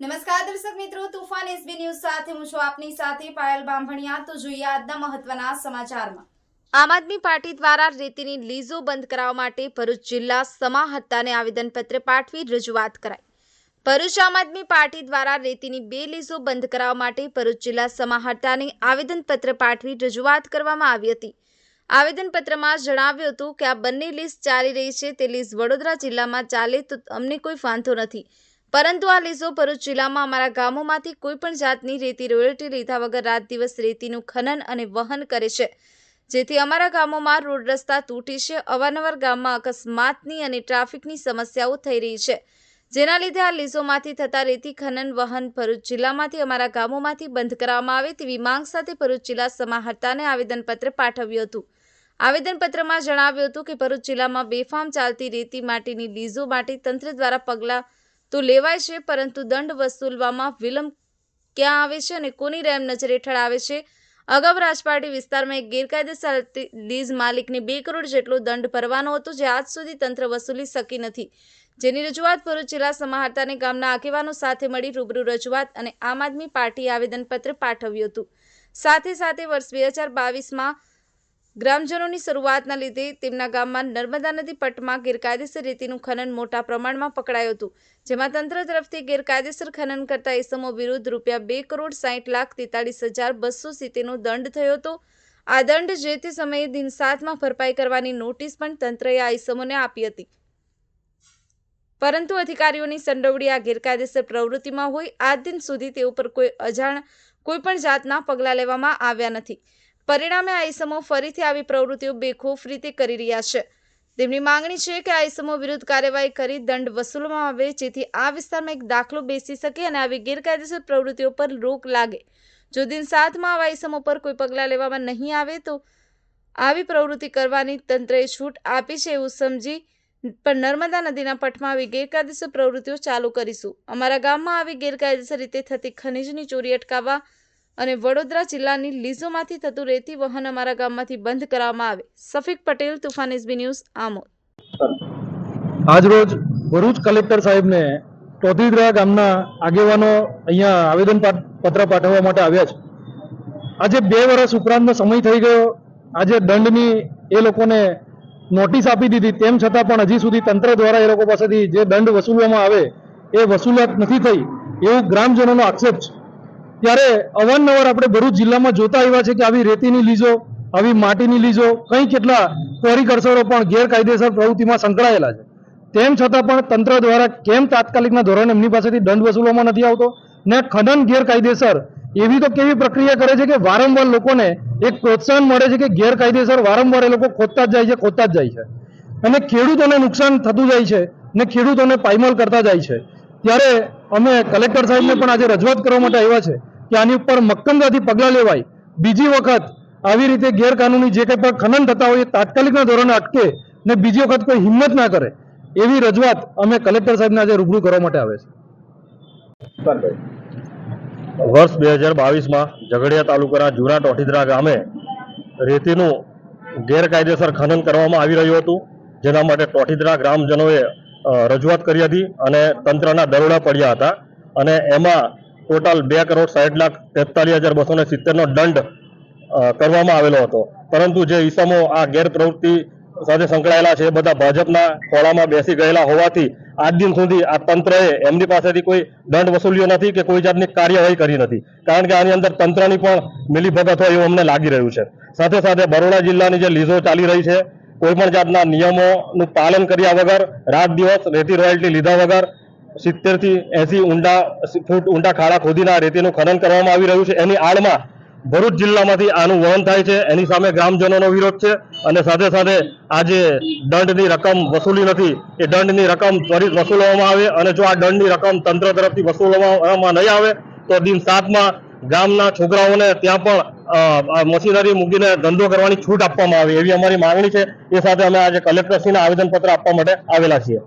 નમસ્કાર દર્શક મિત્રો, તુફાન એસબી ન્યૂઝ સાથે હું છું આપની સાથે પાયલ બાંભણિયા. તો જોઈએ આજના મહત્વના સમાચારમાં. આમ આદમી પાર્ટી દ્વારા રેતીની લીઝો બંધ કરાવવા માટે ભરૂચ જિલ્લા સમાહર્તાને આવેદનપત્ર પાઠવી રજૂઆત કરાઈ. ભરૂચ આમ આદમી પાર્ટી દ્વારા રેતીની બે લીઝો બંધ કરાવવા માટે ભરૂચ જિલ્લા સમાહર્તાને આવેદનપત્ર પાઠવી રજૂઆત કરવામાં આવી હતી. આવેદનપત્રમાં જણાવ્યું હતું કે આ બંને લીઝ ચાલી રહી છે, તે લીઝ વડોદરા જિલ્લામાં ચાલે તો અમને કોઈ વાંધો નથી. પરંતુ આ લીઝો ભરૂચ જિલ્લામાં અમારા ગામોમાંથી કોઈ પણ જાતની રેતી રોયલ્ટી લીધા વગર રાત દિવસ રેતીનું ખનન અને વહન કરે છે. જેથી અમારા ગામોમાં રોડ રસ્તા તૂટી છે. અવારનવાર ગામમાં અકસ્માતની અને ટ્રાફિકની સમસ્યાઓ થઈ રહી છે. જેના લીધે આ લીઝોમાંથી થતા રેતી ખનન વહન ભરૂચ જિલ્લામાંથી અમારા ગામોમાંથી બંધ કરવામાં આવે તેવી માંગ સાથે ભરૂચ જિલ્લા સમાહર્તાને આવેદનપત્ર પાઠવ્યું હતું. આવેદનપત્રમાં જણાવ્યું હતું કે ભરૂચ જિલ્લામાં બેફામ ચાલતી રેતી માટેની લીઝો માટે તંત્ર દ્વારા પગલાં તો લેવાય છે, પરંતુ દંડ વસૂલવામાં વિલંબ ક્યાં આવે છે અને કોની રેમ નજર હેઠળ આવે છે? અગાઉ રાજપાટી વિસ્તારમાં એક ગેરકાયદેસર લીઝ માલિકને બે કરોડ જેટલો દંડ ભરવાનો હતો, જે આજ સુધી તંત્ર વસૂલી શકી નથી. જેની રજૂઆત ભરૂચ જિલ્લા સમાહર્તાને ગામના આગેવાનો સાથે મળી રૂબરૂ રજૂઆત અને આમ આદમી પાર્ટીએ આવેદનપત્ર પાઠવ્યું હતું. સાથે સાથે વર્ષ બે હજાર બાવીસમાં ગ્રામજનોની શરૂઆતના લીધે તેમના ગામમાં નર્મદા નદી પટમાં ગેરકાયદેસર રેતીનું ખનન મોટા પ્રમાણમાં પકડાયું હતું, જેમાં તંત્ર તરફથી ગેરકાયદેસર ખનન કરતા એસમો વિરુદ્ધ રૂપિયા બે કરોડ સાહીઠ લાખ તેતાળીસ હજાર બસો સિત્તેરનો દંડ થયો હતો. આ દંડ જે તે સમયે દિન સાતમાં ભરપાઈ કરવાની નોટિસ પણ તંત્રએ આ એસમોને આપી હતી. પરંતુ અધિકારીઓની સંડોવણી આ ગેરકાયદેસર પ્રવૃત્તિમાં હોય આ દિન સુધી તે ઉપર કોઈ અજાણ, કોઈ પણ જાતના પગલાં લેવામાં આવ્યા નથી. પરિણામે આ ઇસમો ફરીથી આવી પ્રવૃત્તિઓ બેખોફ રીતે કરી રહ્યા છે. તેમની માંગણી છે કે આ ઇસમો વિરુદ્ધ કાર્યવાહી કરી દંડ વસૂલવામાં આવે, જેથી આ વિસ્તારમાં એક દાખલો બેસી શકે અને આવી ગેરકાયદેસર પ્રવૃત્તિઓ પર રોક લાગે. જો દિન સાતમાં આવા ઇસમો પર કોઈ પગલાં લેવામાં નહીં આવે, તો આવી પ્રવૃત્તિ કરવાની તંત્રએ છૂટ આપી છે એવું સમજી પણ નર્મદા નદીના પટમાં આવી ગેરકાયદેસર પ્રવૃત્તિઓ ચાલુ કરીશું. અમારા ગામમાં આવી ગેરકાયદેસર રીતે થતી ખનીજની ચોરી અટકાવવા અને વડોદરા જિલ્લાની લીઝોમાંથી થતું રેતી વહન અમારા ગામમાંથી બંધ કરવામાં આવે. Shafiq Patel, Toofan SB news, Amod. આજરોજ ભરૂચ કલેક્ટર સાહેબને ટોધીદરા ગામના આગેવાનો અહીંયા આવેદન પત્ર પાઠવવા માટે આવ્યા છે. આજે બે વર્ષ ઉપરાંતનો સમય થઈ ગયો. આજે દંડની એ લોકોને નોટિસ આપી દીધી. તેમ છતાં પણ હજી સુધી તંત્ર દ્વારા એ લોકો પાસેથી જે દંડ વસૂલવામાં આવે, એ વસૂલાત નથી થઈ એવું ગ્રામજનોનો આક્ષેપ છે. ત્યારે અવારનવાર આપણે ભરૂચ જિલ્લામાં જોતા આવ્યા છે કે આવી રેતીની લીઝો આવી માટીની લીઝો કંઈ કેટલા કોરી પણ ગેરકાયદેસર પ્રવૃત્તિમાં સંકળાયેલા છે. તેમ છતાં પણ તંત્ર દ્વારા કેમ તાત્કાલિકના ધોરણે એમની પાસેથી દંડ વસૂલવામાં નથી આવતો ને ખનન ગેરકાયદેસર એવી તો કેવી પ્રક્રિયા કરે છે કે વારંવાર લોકોને એક પ્રોત્સાહન મળે છે કે ગેરકાયદેસર વારંવાર એ લોકો ખોદતા જ જાય છે, ખોદતા જ જાય છે. અને ખેડૂતોને નુકસાન થતું જાય છે ને ખેડૂતોને પાયમાલ કરતા જાય છે. ત્યારે અમે કલેક્ટર સાહેબને પણ આજે રજૂઆત કરવા માટે આવ્યા છે કે આની ઉપર મક્કમતાથી પગલાં લેવાય. બીજી વખત આવી રીતે ગેરકાનૂની જે કંઈ પણ ખનન થતા હોય એ તાત્કાલિકના ધોરણે અટકે ને બીજી વખત કોઈ હિંમત ના કરે, એવી રજૂઆત અમે કલેક્ટર સાહેબને આજે રૂબરૂ કરવા માટે આવે છે. વર્ષ બે હજાર બાવીસમાં ઝઘડિયા તાલુકાના જૂના ટોઠીદરા ગામે રેતીનું ગેરકાયદેસર ખનન કરવામાં આવી રહ્યું હતું, જેના માટે ટોઠીદરા ગ્રામજનોએ રજૂઆત કરી હતી અને તંત્રના દરોડા પડ્યા હતા અને એમાં ટોટલ બે કરોડ સાઠ લાખ તેતાલીસ હજાર બસો ને સિત્તેરનો દંડ કરવામાં આવેલો હતો. પરંતુ જે ઈસમો આ ગેરપ્રવૃત્તિ સાથે સંકળાયેલા છે બધા ભાજપના ખોળામાં બેસી ગયેલા હોવાથી આજ દિન સુધી આ તંત્રએ એમની પાસેથી કોઈ દંડ વસૂલ્યો નથી કે કોઈ જાતની કાર્યવાહી કરી નથી. કારણ કે આની અંદર તંત્રની પણ મિલીભગત હોય એવું અમને લાગી રહ્યું છે. સાથે સાથે બરોડા જિલ્લાની જે લીઝો ચાલી રહી છે, કોઈ પણ જાતના નિયમોનું પાલન કર્યા વગર, રાત દિવસ રેતી રોયલ્ટી લીધા વગર સિત્તેરથી એસી ઊંડા ફૂટ ઊંડા ખાડા ખોદીને રેતીનું ખનન કરવામાં આવી રહ્યું છે. એની આડમાં ભરૂચ જિલ્લામાંથી આનું વહન થાય છે. એની સામે ગ્રામજનોનો વિરોધ છે અને સાથે સાથે આજે દંડની રકમ વસૂલી નથી, એ દંડની રકમ ત્વરિત વસૂલવામાં આવે અને જો આ દંડની રકમ તંત્ર તરફથી વસૂલવામાં નહીં આવે, તો દિન સાતમાં ગામના છોકરાઓને ત્યાં પણ મશીનરી મૂકીને ધંધો કરવાની છૂટ આપવામાં આવે એવી અમારી માંગણી છે. એ સાથે અમે આજે કલેક્ટરશ્રીને આવેદનપત્ર આપવા માટે આવેલા છીએ.